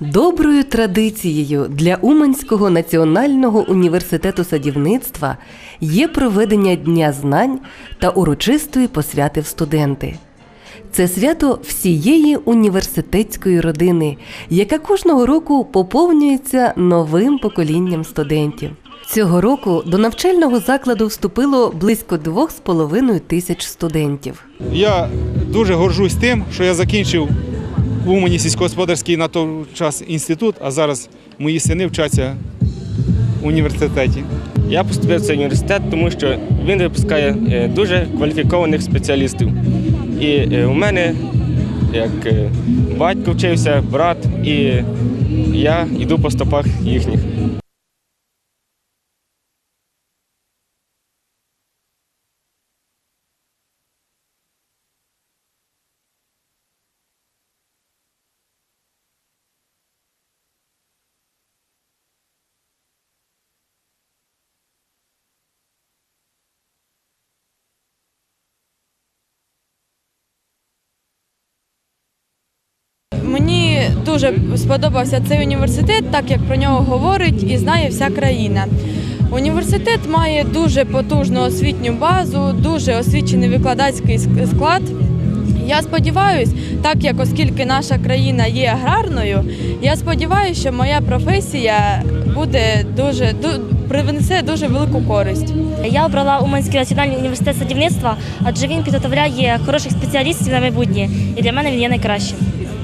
Доброю традицією для Уманського національного університету садівництва є проведення Дня знань та урочистої посвяти в студенти. Це свято всієї університетської родини, яка кожного року поповнюється новим поколінням студентів. Цього року до навчального закладу вступило близько 2,5 тисяч студентів. Я дуже горжусь тим, що я закінчив в Умані сільськогосподарський на той час інститут, а зараз мої сини вчаться в університеті. Я поступив в цей університет, тому що він випускає е, дуже кваліфікованих спеціалістів. І е, у мене, як е, батько вчився, брат, і я йду по стопах їхніх. Мені дуже сподобався цей університет, так як про нього говорить і знає вся країна. Університет має дуже потужну освітню базу, дуже освічений викладацький склад. Я сподіваюся, так як оскільки наша країна є аграрною, я сподіваюся, що моя професія буде дуже ду- принесе дуже велику користь. Я обрала Уманський національний університет садівництва, адже він підготовляє хороших спеціалістів на майбутнє, і для мене він є найкращим.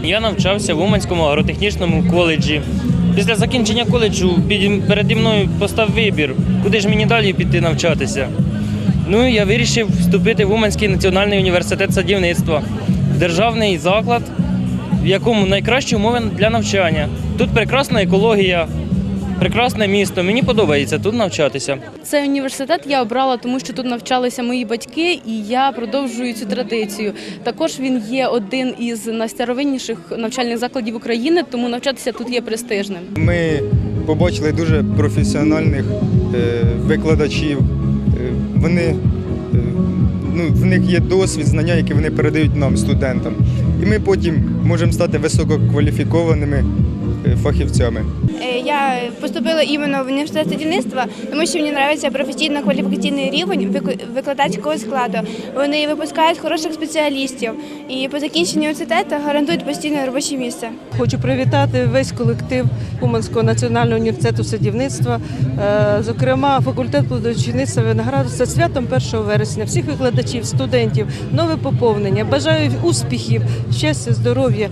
Я навчався в Уманському агротехнічному коледжі. Після закінчення коледжу переді мною постав вибір, куди ж мені далі піти навчатися. Ну я вирішив вступити в Уманський національний університет садівництва, державний заклад, в якому найкращі умови для навчання. Тут прекрасна екологія, прекрасне місто. Мені подобається тут навчатися. Цей університет я обрала, тому що тут навчалися мої батьки, і я продовжую цю традицію. Також він є один із найстаровинніших навчальних закладів України, тому навчатися тут є престижним. Ми побачили дуже професіональних е, викладачів. Е, Вони, е, ну, в них є досвід, знання, які вони передають нам, студентам. І ми потім можемо стати висококваліфікованими фахівцями. Е, Я поступила іменно в університет садівництва, тому що мені подобається професійно-кваліфікаційний рівень вик- викладацького складу. Вони випускають хороших спеціалістів і по закінченню університету гарантують постійне робоче місце. Хочу привітати весь колектив Уманського національного університету садівництва, е, зокрема факультет плодочинництва винограду з святом 1 вересня, всіх викладачів, студентів, нове поповнення. Бажаю успіхів, щастя, здоров'я.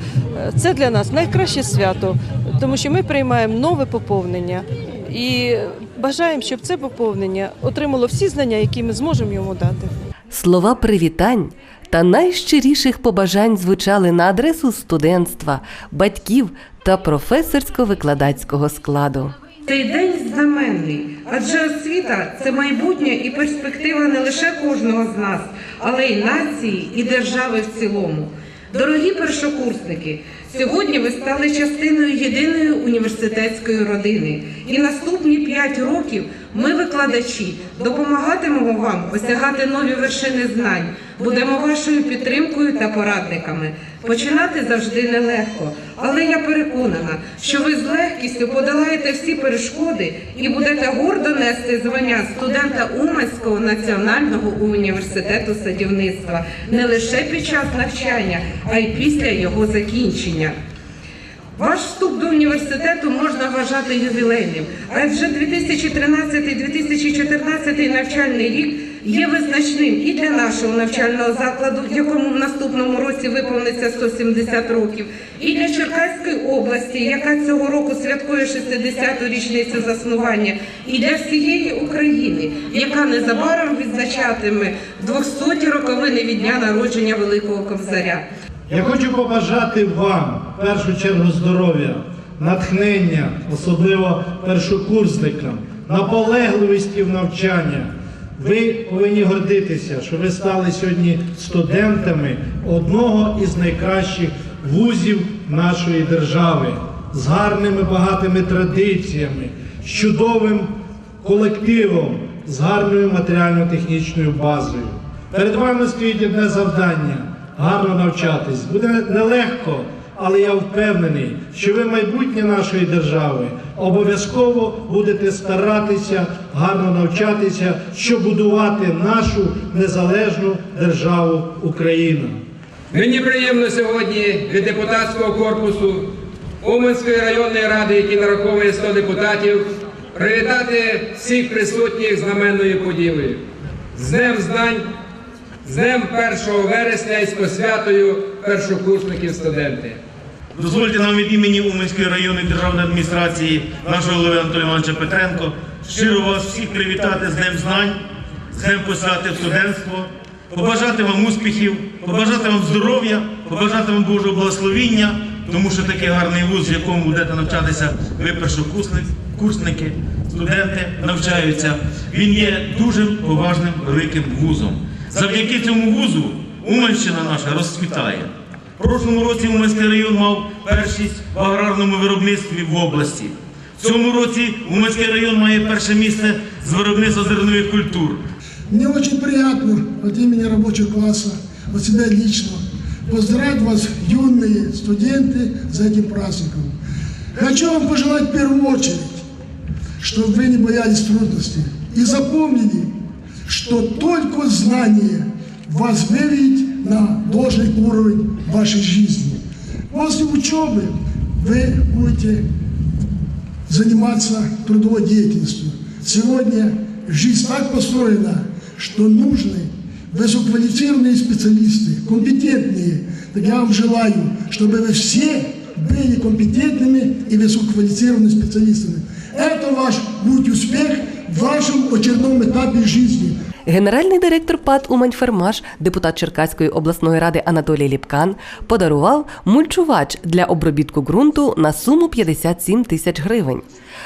Е, Це для нас найкраще свято, тому що ми приймаємо нове поповнення і бажаємо, щоб це поповнення отримало всі знання, які ми зможемо йому дати. Слова привітань та найщиріших побажань звучали на адресу студентства, батьків та професорсько-викладацького складу. Цей день знаменний, адже освіта це майбутнє і перспектива не лише кожного з нас, але й нації і держави в цілому. Дорогі першокурсники, сьогодні ви стали частиною єдиної університетської родини. І наступні п'ять років ми, викладачі, допомагатимемо вам осягати нові вершини знань, будемо вашою підтримкою та порадниками. Починати завжди нелегко, але я переконана, що ви з легкістю подолаєте всі перешкоди і будете гордо нести звання студента Уманського національного університету садівництва не лише під час навчання, а й після його закінчення. Ваш вступ до університету можна вважати ювілейним, адже 2013-2014 навчальний рік є визначним і для нашого навчального закладу, якому в наступному році виповниться 170 років, і для Черкаської області, яка цього року святкує 60-ту річницю заснування, і для всієї України, яка незабаром відзначатиме 200 роковини від дня народження Великого Кобзаря. Я хочу побажати вам в першу чергу здоров'я, натхнення, особливо першокурсникам, наполегливості в навчання. Ви повинні гордитися, що ви стали сьогодні студентами одного із найкращих вузів нашої держави з гарними багатими традиціями, з чудовим колективом, з гарною матеріально-технічною базою. Перед вами стоїть одне завдання гарно навчатись. Буде нелегко, але я впевнений, що ви майбутнє нашої держави обов'язково будете старатися гарно навчатися, щоб будувати нашу незалежну державу Україну. Мені приємно сьогодні від депутатського корпусу Уманської районної ради, який нараховує 100 депутатів, привітати всіх присутніх знаменною подією. З Днем знань, з Днем 1 вересня і з посвятою першокурсників студенти. Дозвольте нам від імені Уманської районної державної адміністрації нашого голови Анатолія Івановича Петренко щиро вас всіх привітати з Днем знань, з Днем посвяти в студентство, побажати вам успіхів, побажати вам здоров'я, побажати вам Божого благословіння, тому що такий гарний вуз, в якому будете навчатися ви першокурсники, курсники, студенти навчаються. Він є дуже поважним великим вузом. Завдяки цьому вузу Уманщина наша розцвітає. В прошлому році Уманський район мав першість в аграрному виробництві в області. В цьому році Уманський район має перше місце з виробництва зернових культур. Мне очень приятно от имени рабочего класса, от себя лично, поздравить вас, юные студенты, за этим праздником. Хочу вам пожелать в первую очередь, чтобы вы не боялись трудностей и запомнили, что только знание выведет на должный уровень вашей жизни. После учебы вы будете заниматься трудовой деятельностью. Сегодня жизнь так построена, что нужны высококвалифицированные специалисты, компетентные. Так я вам желаю, чтобы вы все были компетентными и высококвалифицированными специалистами. Это ваш будет успех в вашем очередном этапе жизни. Генеральний директор ПАД «Уманьфермаш», депутат Черкаської обласної ради Анатолій Ліпкан, подарував мульчувач для обробітку ґрунту на суму 57 тисяч гривень.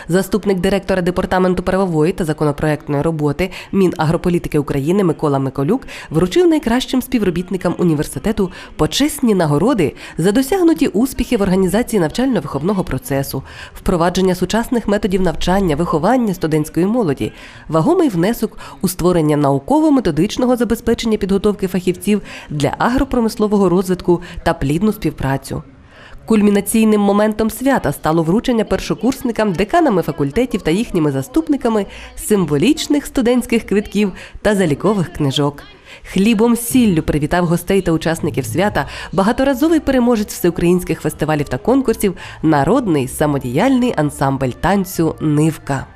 Заступник директора департаменту правової та законопроектної роботи Мінагрополітики України Микола Миколюк вручив найкращим співробітникам університету почесні нагороди за досягнуті успіхи в організації навчально-виховного процесу, впровадження сучасних методів навчання, виховання студентської молоді, вагомий внесок у створення науково-методичного забезпечення підготовки фахівців для агропромислового розвитку та плідну співпрацю. Кульмінаційним моментом свята стало вручення першокурсникам, деканами факультетів та їхніми заступниками символічних студентських квитків та залікових книжок. Хлібом сіллю привітав гостей та учасників свята багаторазовий переможець всеукраїнських фестивалів та конкурсів, народний самодіяльний ансамбль танцю Нивка.